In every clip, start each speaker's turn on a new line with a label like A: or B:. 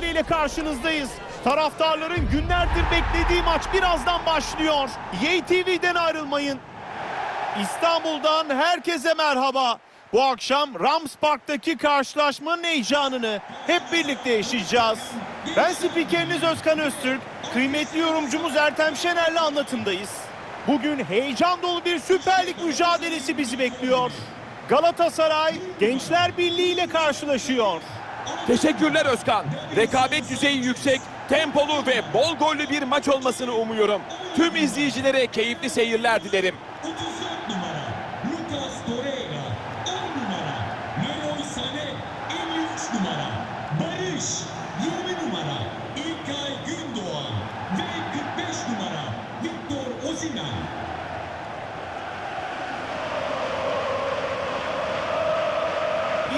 A: mücadeleyle karşınızdayız. Taraftarların günlerdir beklediği maç birazdan başlıyor. YTV'den ayrılmayın. İstanbul'dan herkese merhaba. Bu akşam Rams Park'taki karşılaşmanın heyecanını hep birlikte yaşayacağız. Ben spikeriniz Özkan Öztürk, kıymetli yorumcumuz Ertem Şener'le anlatımdayız. Bugün heyecan dolu bir Süper Lig mücadelesi bizi bekliyor. Galatasaray Gençler Birliği ile karşılaşıyor.
B: Teşekkürler Özkan. Rekabet düzeyi yüksek, tempolu ve bol gollü bir maç olmasını umuyorum. Tüm izleyicilere keyifli seyirler dilerim.
C: 34 numara Lucas Torreira 10 numara Leroy Sané 53 numara Barış 20 numara İlkay Gündoğan ve 45 numara Victor Osimhen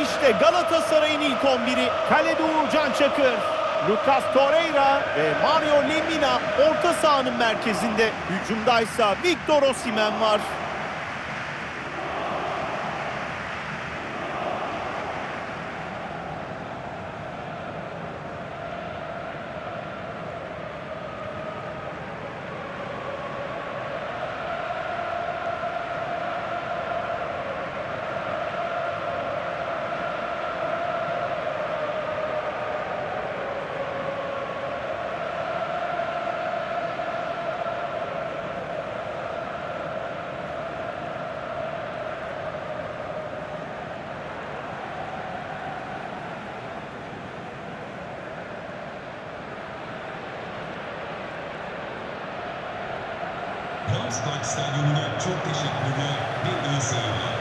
A: İşte Galatasaray'ın ilk 11'i. Kalede Uğurcan Çakır, Lucas Torreira ve Mario Lemina orta sahanın merkezinde. Hücumdaysa Victor Osimhen var.
C: Ramsbach Stadyumuna çok teşekkürler ve iyi seyirler.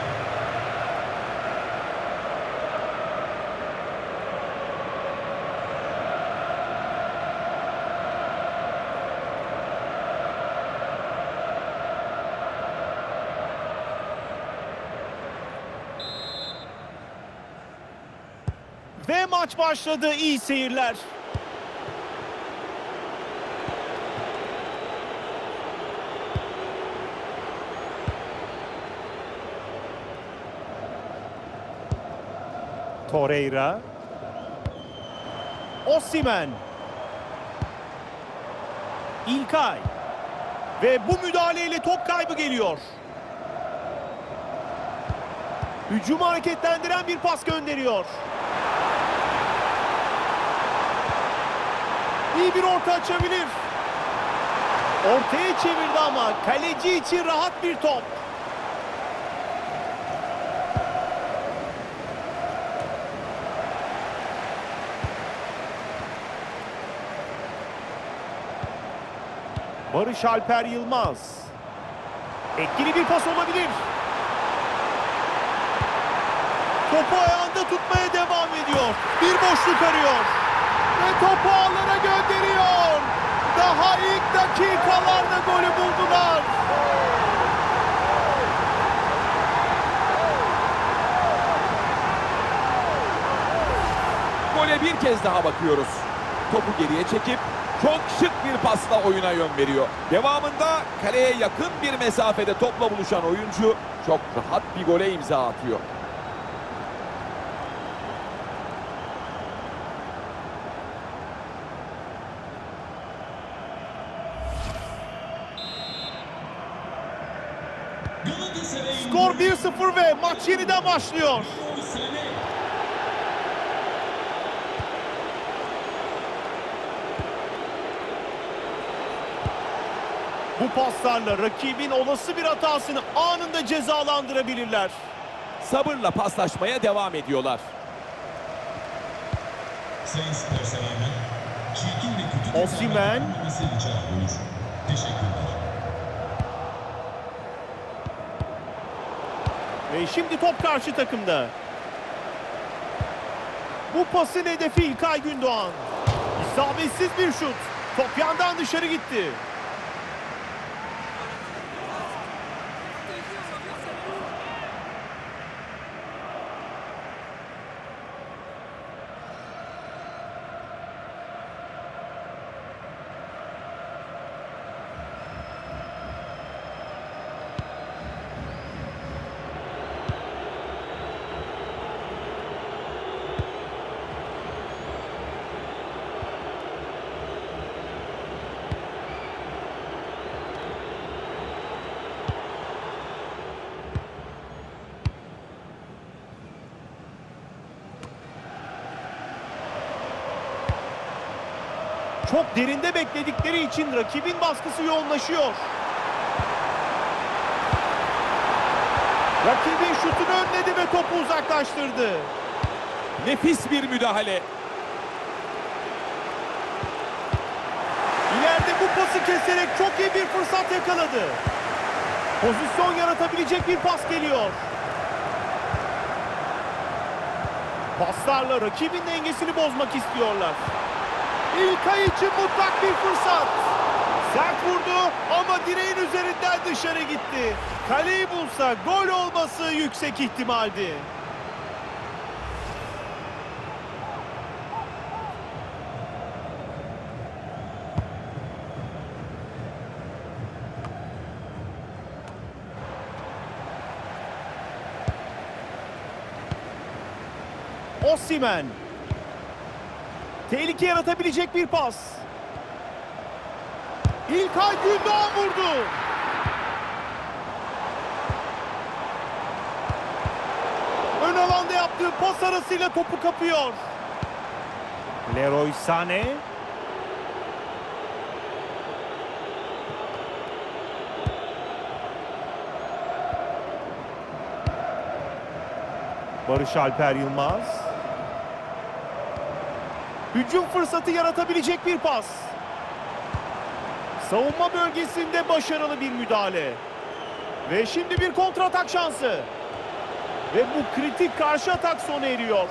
A: Ve maç başladı. İyi seyirler. Torreira. Osimhen. İlkay. Ve bu müdahaleyle top kaybı geliyor. Hücumu hareketlendiren bir pas gönderiyor. İyi bir orta açabilir. Ortaya çevirdi ama kaleci için rahat bir top. Barış Alper Yılmaz. Etkili bir pas olabilir. Topu ayağında tutmaya devam ediyor. Bir boşluk arıyor. Ve topu ağlara gönderiyor. Daha ilk dakikalarda golü buldular.
B: Gole bir kez daha bakıyoruz. Topu geriye çekip çok şık bir pasla oyuna yön veriyor. Devamında kaleye yakın bir mesafede topla buluşan oyuncu çok rahat bir gole imza atıyor.
A: Skor 1-0 ve maç yeniden başlıyor. Bu paslarla rakibin olası bir hatasını anında cezalandırabilirler.
B: Sabırla paslaşmaya devam ediyorlar.
C: Sayın spor çirkin. Teşekkürler.
A: Ve şimdi top karşı takımda. Bu pasın hedefi İlkay Gündoğan. İsabetsiz bir şut. Top yandan dışarı gitti. Çok derinde bekledikleri için rakibin baskısı yoğunlaşıyor. Rakibin şutunu önledi ve topu uzaklaştırdı.
B: Nefis bir müdahale.
A: İleride bu pası keserek çok iyi bir fırsat yakaladı. Pozisyon yaratabilecek bir pas geliyor. Paslarla rakibin dengesini bozmak istiyorlar. İlkay için mutlak bir fırsat. Sert vurdu ama direğin üzerinden dışarı gitti. Kaleyi bulsa gol olması yüksek ihtimaldi. Osimhen. Tehlike yaratabilecek bir pas. İlkay Gündoğan vurdu. Ön alanda yaptığı pas arasıyla topu kapıyor. Leroy Sané. Barış Alper Yılmaz. Hücum fırsatı yaratabilecek bir pas. Savunma bölgesinde başarılı bir müdahale. Ve şimdi bir kontratak şansı. Ve bu kritik karşı atak sona eriyor.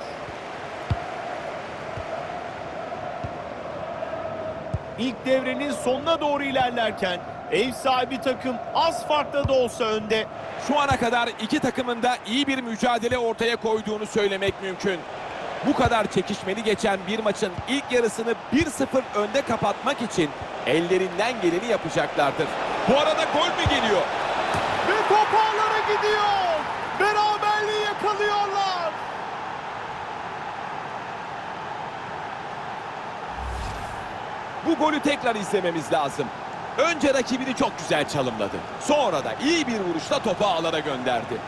A: İlk devrenin sonuna doğru ilerlerken ev sahibi takım az farkla da olsa önde.
B: Şu ana kadar iki takımın da iyi bir mücadele ortaya koyduğunu söylemek mümkün. Bu kadar çekişmeli geçen bir maçın ilk yarısını 1-0 önde kapatmak için ellerinden geleni yapacaklardır. Bu arada gol mü geliyor?
A: Ve top ağlara gidiyor. Beraberliği yakalıyorlar.
B: Bu golü tekrar izlememiz lazım. Önce rakibini çok güzel çalımladı. Sonra da iyi bir vuruşla topu ağlara gönderdi.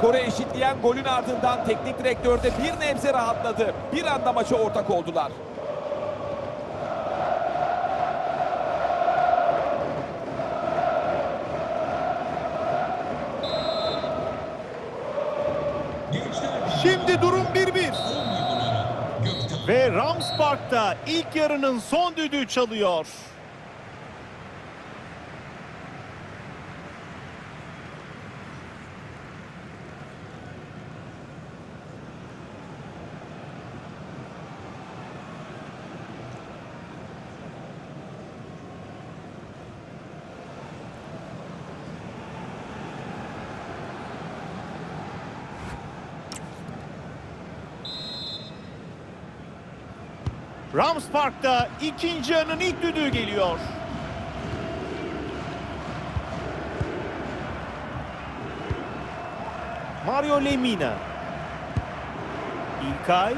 B: Skoru eşitleyen golün ardından teknik direktör de bir nebze rahatladı. Bir anda maça ortak oldular.
A: Şimdi durum 1-1.
C: 10 numara Gökten
A: Ve Rams Park'ta ilk yarının son düdüğü çalıyor. Rams Park'ta ikinci yarının ilk düdüğü geliyor. Mario Lemina. İlkay.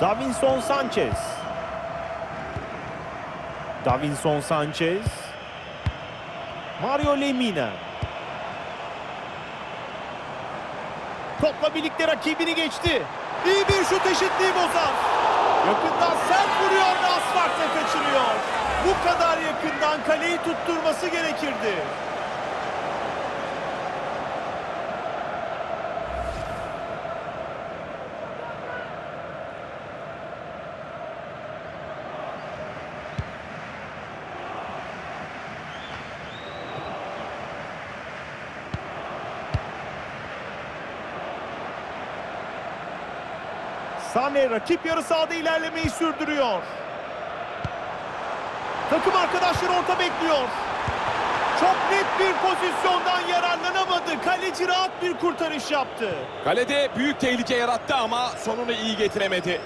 A: Davinson Sanchez. Davinson Sanchez. Mario Lemina. Topla birlikte rakibini geçti. İyi bir şut eşitliği bozar. Yakından sert vuruyor ve asfaltle kaçırıyor. Bu kadar yakından kaleyi tutturması gerekirdi. Sane rakip yarı sahada ilerlemeyi sürdürüyor. Takım arkadaşları orta bekliyor. Çok net bir pozisyondan yararlanamadı. Kaleci rahat bir kurtarış yaptı.
B: Kalede büyük tehlike yarattı ama sonunu iyi getiremedi.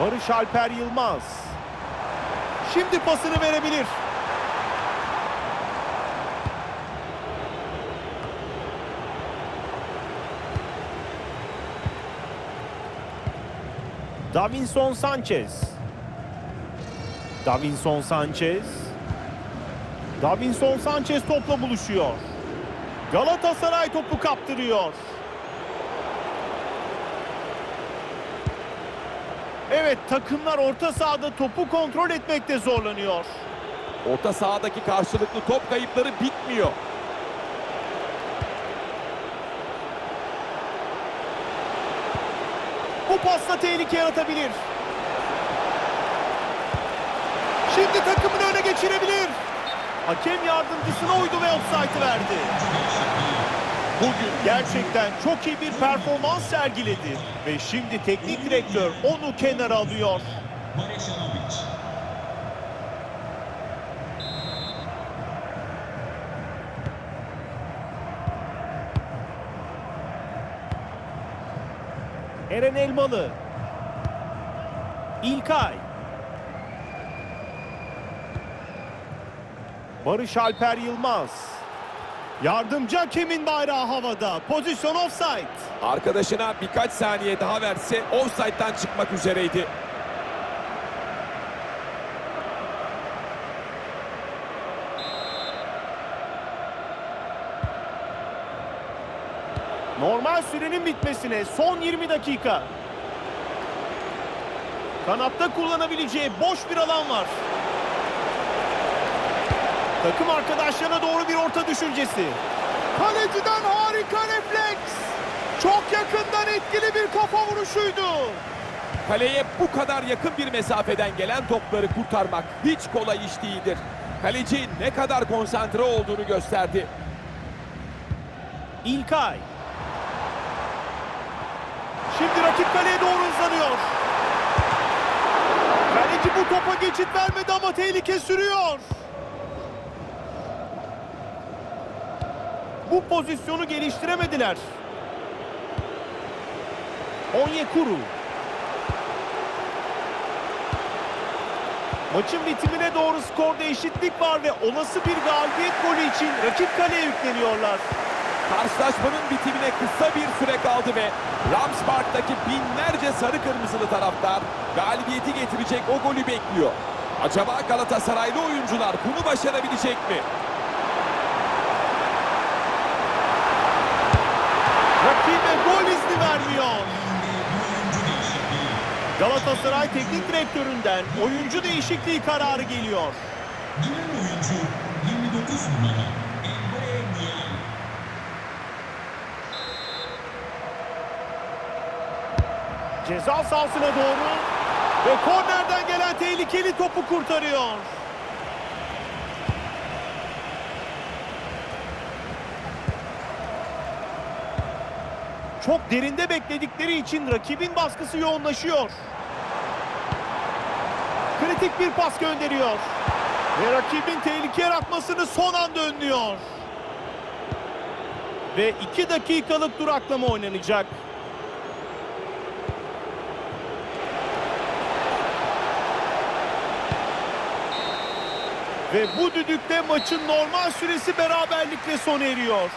A: Barış Alper Yılmaz. Şimdi pasını verebilir. Davinson Sanchez. Davinson Sanchez. Davinson Sanchez topla buluşuyor. Galatasaray topu kaptırıyor. Evet takımlar orta sahada topu kontrol etmekte zorlanıyor.
B: Orta sahadaki karşılıklı top kayıpları bitmiyor.
A: Bu pasla tehlike yaratabilir. Şimdi takımını öne geçirebilir. Hakem yardımcısına uydu ve offside'ı verdi. Bugün gerçekten çok iyi bir performans sergiledi. Ve şimdi teknik direktör onu kenara alıyor. Eren Elmalı. İlkay. Barış Alper Yılmaz. Yardımcı hakemin bayrağı havada. Pozisyon offside.
B: Arkadaşına birkaç saniye daha verse offside'dan çıkmak üzereydi.
A: Normal sürenin bitmesine son 20 dakika. Kanatta kullanabileceği boş bir alan var. Takım arkadaşlarına doğru bir orta düşüncesi. Kaleciden harika refleks. Çok yakından etkili bir kafa vuruşuydu.
B: Kaleye bu kadar yakın bir mesafeden gelen topları kurtarmak hiç kolay iş değildir. Kaleci ne kadar konsantre olduğunu gösterdi.
A: İlkay. Şimdi rakip kaleye doğru hızlanıyor. Kaleci bu topa geçit vermedi ama tehlike sürüyor. Bu pozisyonu geliştiremediler. Onyekuru. Maçın bitimine doğru skorda eşitlik var ve olası bir galibiyet golü için rakip kaleye yükleniyorlar.
B: Karşılaşmanın bitimine kısa bir süre kaldı ve Rams Park'taki binlerce sarı kırmızılı taraftar galibiyeti getirecek o golü bekliyor. Acaba Galatasaraylı oyuncular bunu başarabilecek mi?
A: Gol izni vermiyor. Galatasaray Teknik Direktöründen oyuncu değişikliği kararı geliyor.
C: Giren oyuncu 29 numara.
A: Ceza sahasına doğru ve kornerden gelen tehlikeli topu kurtarıyor. Çok derinde bekledikleri için rakibin baskısı yoğunlaşıyor. Kritik bir pas gönderiyor. Ve rakibin tehlike yaratmasını son anda önlüyor. Ve iki dakikalık duraklama oynanacak. Ve bu düdükte maçın normal süresi beraberlikle sona eriyor.